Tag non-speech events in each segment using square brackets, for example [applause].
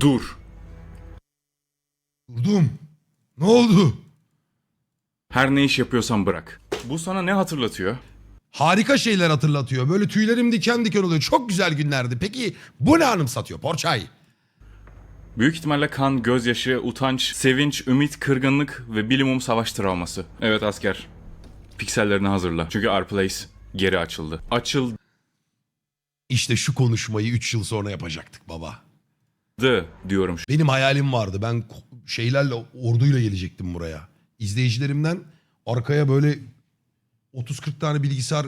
Dur. Durdum. Ne oldu? Her ne iş yapıyorsan bırak. Bu sana ne hatırlatıyor? Harika şeyler hatırlatıyor. Böyle tüylerim diken diken oluyor. Çok güzel günlerdi. Peki bu ne anımsatıyor Porçay? Büyük ihtimalle kan, gözyaşı, utanç, sevinç, ümit, kırgınlık ve bilimum savaş travması. Evet asker. Piksellerini hazırla. Çünkü Our Place geri açıldı. Açıldı İşte şu konuşmayı 3 yıl sonra yapacaktık baba. Diyorum Benim hayalim vardı. Ben şeylerle, orduyla gelecektim buraya. İzleyicilerimden arkaya böyle 30-40 tane bilgisayar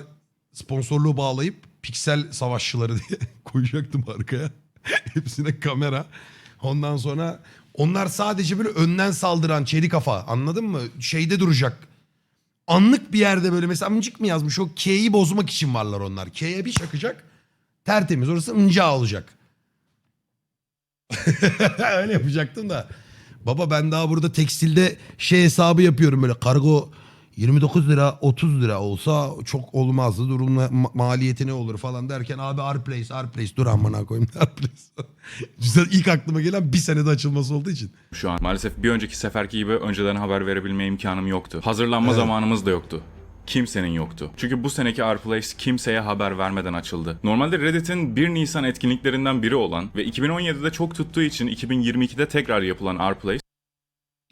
sponsorluğu bağlayıp piksel savaşçıları [laughs] diye koyacaktım arkaya. [laughs] Hepsine kamera. Ondan sonra onlar sadece böyle önden saldıran çelik kafa anladın mı? Şeyde duracak. Anlık bir yerde böyle mesela mıncık mı yazmış o K'yi bozmak için varlar onlar. K'ye bir çakacak tertemiz orası ınca olacak. [laughs] Öyle yapacaktım da. Baba ben daha burada tekstilde şey hesabı yapıyorum böyle kargo 29 lira 30 lira olsa çok olmazdı. Durum ma- maliyeti ne olur falan derken abi Arplace Arplace dur amına koyayım [laughs] Arplace. Güzel ilk aklıma gelen bir senede açılması olduğu için. şu an. Maalesef bir önceki seferki gibi önceden haber verebilme imkanım yoktu. Hazırlanma zamanımız da yoktu. Kimsenin yoktu. Çünkü bu seneki Our Place kimseye haber vermeden açıldı. Normalde Reddit'in 1 Nisan etkinliklerinden biri olan ve 2017'de çok tuttuğu için 2022'de tekrar yapılan Our Place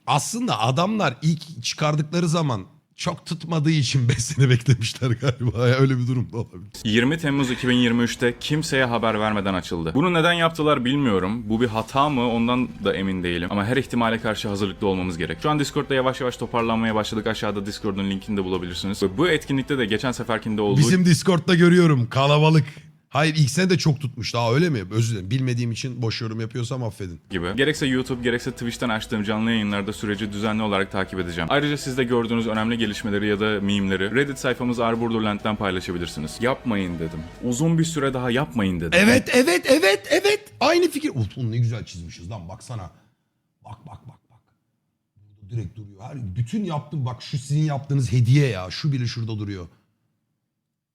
Aslında adamlar ilk çıkardıkları zaman çok tutmadığı için 5 sene beklemişler galiba. Ya öyle bir durum da olabilir. 20 Temmuz 2023'te kimseye haber vermeden açıldı. Bunu neden yaptılar bilmiyorum. Bu bir hata mı ondan da emin değilim. Ama her ihtimale karşı hazırlıklı olmamız gerek. Şu an Discord'da yavaş yavaş toparlanmaya başladık. Aşağıda Discord'un linkini de bulabilirsiniz. Ve bu etkinlikte de geçen seferkinde olduğu Bizim Discord'da görüyorum kalabalık. Hayır ilk sene de çok tutmuş. Daha öyle mi? Özür dilerim. Bilmediğim için boş yorum yapıyorsam affedin. gibi. Gerekse YouTube gerekse Twitch'ten açtığım canlı yayınlarda süreci düzenli olarak takip edeceğim. Ayrıca siz de gördüğünüz önemli gelişmeleri ya da meme'leri Reddit sayfamız Arborderland'den paylaşabilirsiniz. Yapmayın dedim. Uzun bir süre daha yapmayın dedim. Evet evet evet evet. Aynı fikir. Ulan ne güzel çizmişiz lan baksana. Bak bak bak bak. Burada direkt duruyor. Her, bütün yaptım bak şu sizin yaptığınız hediye ya. Şu bile şurada duruyor.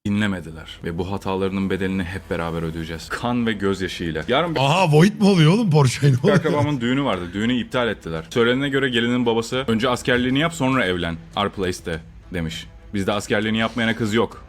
Dinlemediler ve bu hatalarının bedelini hep beraber ödeyeceğiz. Kan ve gözyaşıyla. Yarın bir Aha void mu oluyor oğlum Porsche'nin? Bir akrabamın düğünü vardı. Düğünü iptal ettiler. Söylenene göre gelinin babası önce askerliğini yap sonra evlen. Our Place'te demiş. Bizde askerliğini yapmayana kız yok.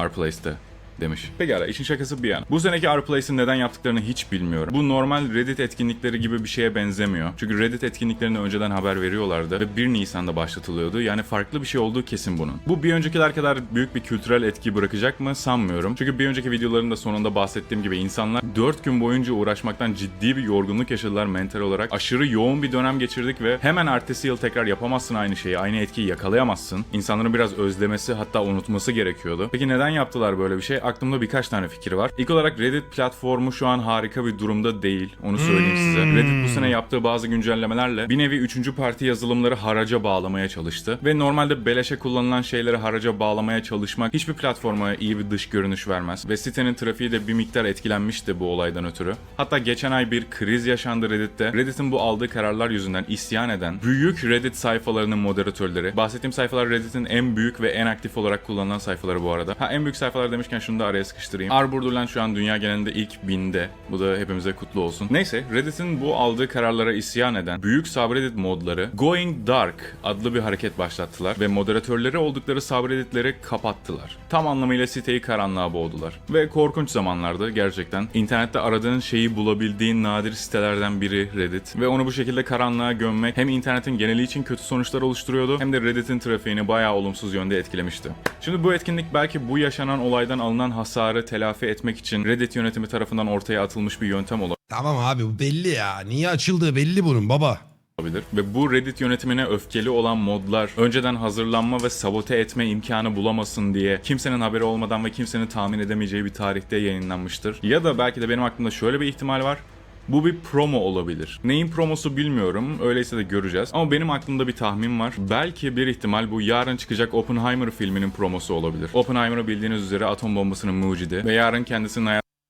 Our Place'te demiş. Pekala işin şakası bir yana. Bu seneki Our Place'in neden yaptıklarını hiç bilmiyorum. Bu normal Reddit etkinlikleri gibi bir şeye benzemiyor. Çünkü Reddit etkinliklerini önceden haber veriyorlardı ve 1 Nisan'da başlatılıyordu. Yani farklı bir şey olduğu kesin bunun. Bu bir öncekiler kadar büyük bir kültürel etki bırakacak mı sanmıyorum. Çünkü bir önceki videoların da sonunda bahsettiğim gibi insanlar 4 gün boyunca uğraşmaktan ciddi bir yorgunluk yaşadılar mental olarak. Aşırı yoğun bir dönem geçirdik ve hemen ertesi yıl tekrar yapamazsın aynı şeyi, aynı etkiyi yakalayamazsın. İnsanların biraz özlemesi hatta unutması gerekiyordu. Peki neden yaptılar böyle bir şey? Aklımda birkaç tane fikir var. İlk olarak Reddit platformu şu an harika bir durumda değil. Onu söyleyeyim size. Reddit bu sene yaptığı bazı güncellemelerle bir nevi üçüncü parti yazılımları haraca bağlamaya çalıştı. Ve normalde beleşe kullanılan şeyleri haraca bağlamaya çalışmak hiçbir platforma iyi bir dış görünüş vermez. Ve sitenin trafiği de bir miktar etkilenmişti bu olaydan ötürü. Hatta geçen ay bir kriz yaşandı Reddit'te. Reddit'in bu aldığı kararlar yüzünden isyan eden büyük Reddit sayfalarının moderatörleri. Bahsettiğim sayfalar Reddit'in en büyük ve en aktif olarak kullanılan sayfaları bu arada. Ha en büyük sayfalar demişken şunu da araya sıkıştırayım. Arborderland şu an dünya genelinde ilk binde. Bu da hepimize kutlu olsun. Neyse Reddit'in bu aldığı kararlara isyan eden büyük subreddit modları Going Dark adlı bir hareket başlattılar ve moderatörleri oldukları subredditleri kapattılar. Tam anlamıyla siteyi karanlığa boğdular. Ve korkunç zamanlardı gerçekten. İnternette aradığın şeyi bulabildiğin nadir sitelerden biri Reddit. Ve onu bu şekilde karanlığa gömmek hem internetin geneli için kötü sonuçlar oluşturuyordu hem de Reddit'in trafiğini bayağı olumsuz yönde etkilemişti. Şimdi bu etkinlik belki bu yaşanan olaydan alınan hasarı telafi etmek için Reddit yönetimi tarafından ortaya atılmış bir yöntem Tamam abi bu belli ya. Niye açıldığı belli bunun baba. olabilir. Ve bu Reddit yönetimine öfkeli olan modlar önceden hazırlanma ve sabote etme imkanı bulamasın diye kimsenin haberi olmadan ve kimsenin tahmin edemeyeceği bir tarihte yayınlanmıştır. Ya da belki de benim aklımda şöyle bir ihtimal var. Bu bir promo olabilir. Neyin promosu bilmiyorum. Öyleyse de göreceğiz. Ama benim aklımda bir tahmin var. Belki bir ihtimal bu yarın çıkacak Oppenheimer filminin promosu olabilir. Oppenheimer'ı bildiğiniz üzere atom bombasının mucidi ve yarın kendisinin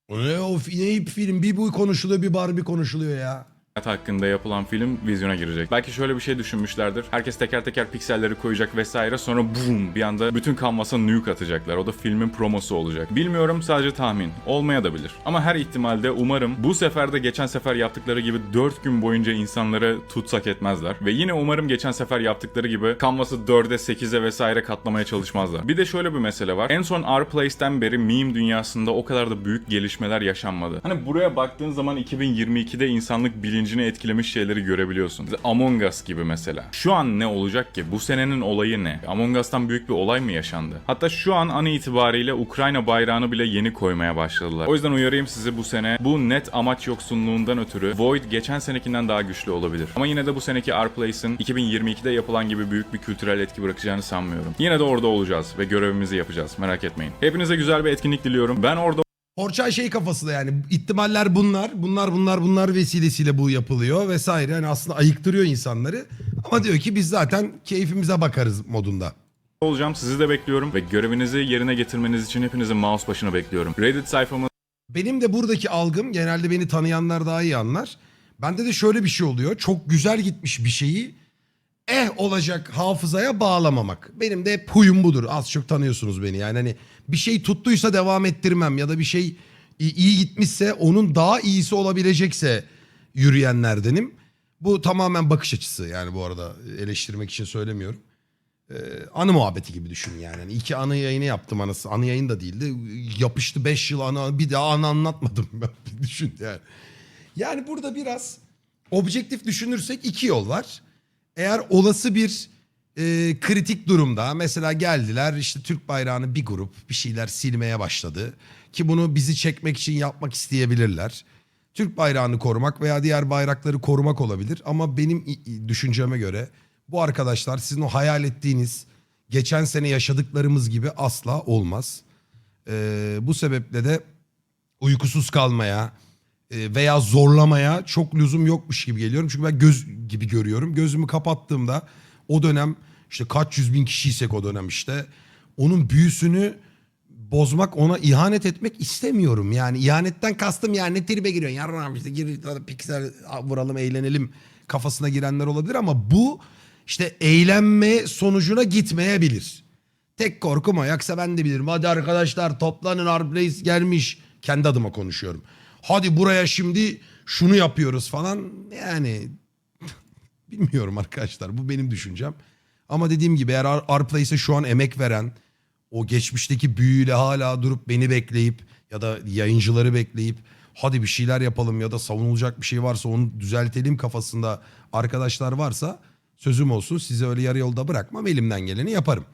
O ne o ne film bir bu konuşuluyor bir Barbie konuşuluyor ya. Hakkında yapılan film vizyona girecek. Belki şöyle bir şey düşünmüşlerdir. Herkes teker teker pikselleri koyacak vesaire sonra boom bir anda bütün kanvasa nuke atacaklar. O da filmin promosu olacak. Bilmiyorum sadece tahmin. Olmaya da bilir. Ama her ihtimalde umarım bu sefer de geçen sefer yaptıkları gibi 4 gün boyunca insanları tutsak etmezler. Ve yine umarım geçen sefer yaptıkları gibi kanvası 4'e 8'e vesaire katlamaya çalışmazlar. Bir de şöyle bir mesele var. En son R-Place'den beri meme dünyasında o kadar da büyük gelişmeler yaşanmadı. Hani buraya baktığın zaman 2022'de insanlık bilincini etkilemiş şeyleri görebiliyorsun. Among Us gibi mesela. Şu an ne olacak ki? Bu senenin olayı ne? Among Us'tan büyük bir olay mı yaşandı? Hatta şu an an itibariyle Ukrayna bayrağını bile yeni koymaya başladılar. O yüzden uyarayım sizi bu sene. Bu net amaç yoksunluğundan ötürü Void geçen senekinden daha güçlü olabilir. Ama yine de bu seneki R-Place'in 2022'de yapılan gibi büyük bir kültürel etki bırakacağını sanmıyorum. Yine de orada olacağız ve görevimizi yapacağız. Merak etmeyin. Hepinize güzel bir etkinlik diliyorum. Ben orada Orçay şey kafasında yani ihtimaller bunlar. Bunlar bunlar bunlar vesilesiyle bu yapılıyor vesaire. Yani aslında ayıktırıyor insanları. Ama diyor ki biz zaten keyfimize bakarız modunda. olacağım. Sizi de bekliyorum ve görevinizi yerine getirmeniz için hepinizi mouse başına bekliyorum. Reddit sayfamı Benim de buradaki algım genelde beni tanıyanlar daha iyi anlar. Bende de şöyle bir şey oluyor. Çok güzel gitmiş bir şeyi eh olacak hafızaya bağlamamak. Benim de hep huyum budur. Az çok tanıyorsunuz beni. Yani hani bir şey tuttuysa devam ettirmem ya da bir şey iyi gitmişse onun daha iyisi olabilecekse yürüyenlerdenim. Bu tamamen bakış açısı yani bu arada eleştirmek için söylemiyorum. Ee, anı muhabbeti gibi düşün yani. Hani iki anı yayını yaptım anısı. Anı yayın da değildi. Yapıştı beş yıl anı bir daha anı anlatmadım [laughs] ben. düşün yani. Yani burada biraz objektif düşünürsek iki yol var. Eğer olası bir e, kritik durumda mesela geldiler işte Türk bayrağını bir grup bir şeyler silmeye başladı. Ki bunu bizi çekmek için yapmak isteyebilirler. Türk bayrağını korumak veya diğer bayrakları korumak olabilir. Ama benim düşünceme göre bu arkadaşlar sizin o hayal ettiğiniz geçen sene yaşadıklarımız gibi asla olmaz. Ee, bu sebeple de uykusuz kalmaya e, veya zorlamaya çok lüzum yokmuş gibi geliyorum. Çünkü ben göz gibi görüyorum. Gözümü kapattığımda o dönem işte kaç yüz bin kişiysek o dönem işte onun büyüsünü bozmak ona ihanet etmek istemiyorum. Yani ihanetten kastım yani ne tribe giriyorsun. Yarram işte gir piksel vuralım eğlenelim kafasına girenler olabilir ama bu işte eğlenme sonucuna gitmeyebilir. Tek korkum o. Yoksa ben de bilirim. Hadi arkadaşlar toplanın Arplace gelmiş. Kendi adıma konuşuyorum. Hadi buraya şimdi şunu yapıyoruz falan. Yani bilmiyorum arkadaşlar. Bu benim düşüncem. Ama dediğim gibi eğer Ar- Arplace'e şu an emek veren, o geçmişteki büyüyle hala durup beni bekleyip ya da yayıncıları bekleyip hadi bir şeyler yapalım ya da savunulacak bir şey varsa onu düzeltelim kafasında arkadaşlar varsa sözüm olsun size öyle yarı yolda bırakmam elimden geleni yaparım.